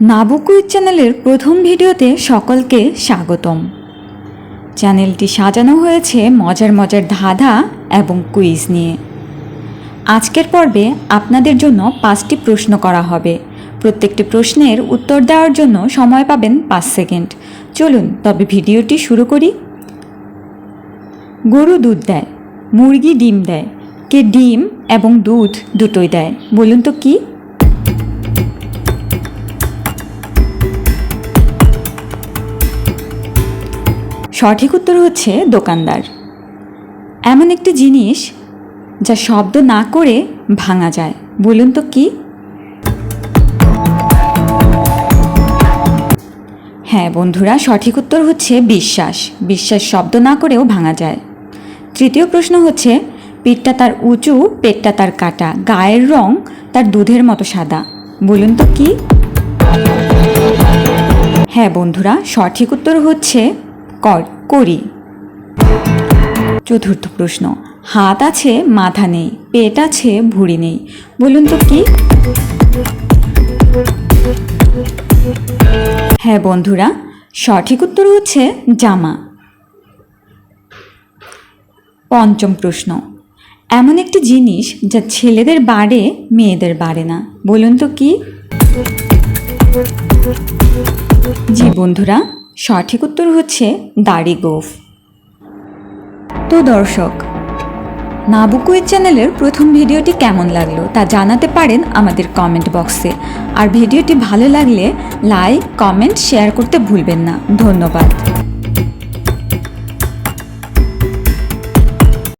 নাবুকুইজ চ্যানেলের প্রথম ভিডিওতে সকলকে স্বাগতম। চ্যানেলটি সাজানো হয়েছে মজার মজার ধাঁধা এবং কুইজ নিয়ে। আজকের পর্বে আপনাদের জন্য পাঁচটি প্রশ্ন করা হবে। প্রত্যেকটি প্রশ্নের উত্তর দেওয়ার জন্য সময় পাবেন পাঁচ সেকেন্ড। চলুন, তবে ভিডিওটি শুরু করি। গরু দুধ দেয়, মুরগি ডিম দেয়, কে ডিম এবং দুধ দুটোই দেয়, বলুন তো কি? সঠিক উত্তর হচ্ছে দোকানদার। এমন একটি জিনিস যা শব্দ না করে ভাঙা যায়। বলুন তো কি? হ্যাঁ বন্ধুরা, সঠিক উত্তর হচ্ছে বিশ্বাস। বিশ্বাস শব্দ না করেও ভাঙা যায়। তৃতীয় প্রশ্ন হচ্ছে, পিঠটা তার উঁচু, পেটটা তার কাটা, গায়ের রং তার দুধের মতো সাদা। বলুন তো কি? হ্যাঁ বন্ধুরা, সঠিক উত্তর হচ্ছে কর, করি। চতুর্থ প্রশ্ন, হাত আছে, মাথা নেই, পেট আছে, ভুঁড়ি নেই, বলুন তো কি? হ্যাঁ বন্ধুরা, সঠিক উত্তর হচ্ছে জামা। পঞ্চম প্রশ্ন, এমন একটি জিনিস যা ছেলেদের বাড়ে, মেয়েদের বাড়ে না, বলুন তো কি? জি বন্ধুরা সঠিক উত্তর হচ্ছে দাড়ি গোফ। তো দর্শক, নাবুকুয়ের চ্যানেলের প্রথম ভিডিওটি কেমন লাগল তা জানাতে পারেন আমাদের কমেন্ট বক্সে। আর ভিডিওটি ভালো লাগলে লাইক, কমেন্ট, শেয়ার করতে ভুলবেন না। ধন্যবাদ।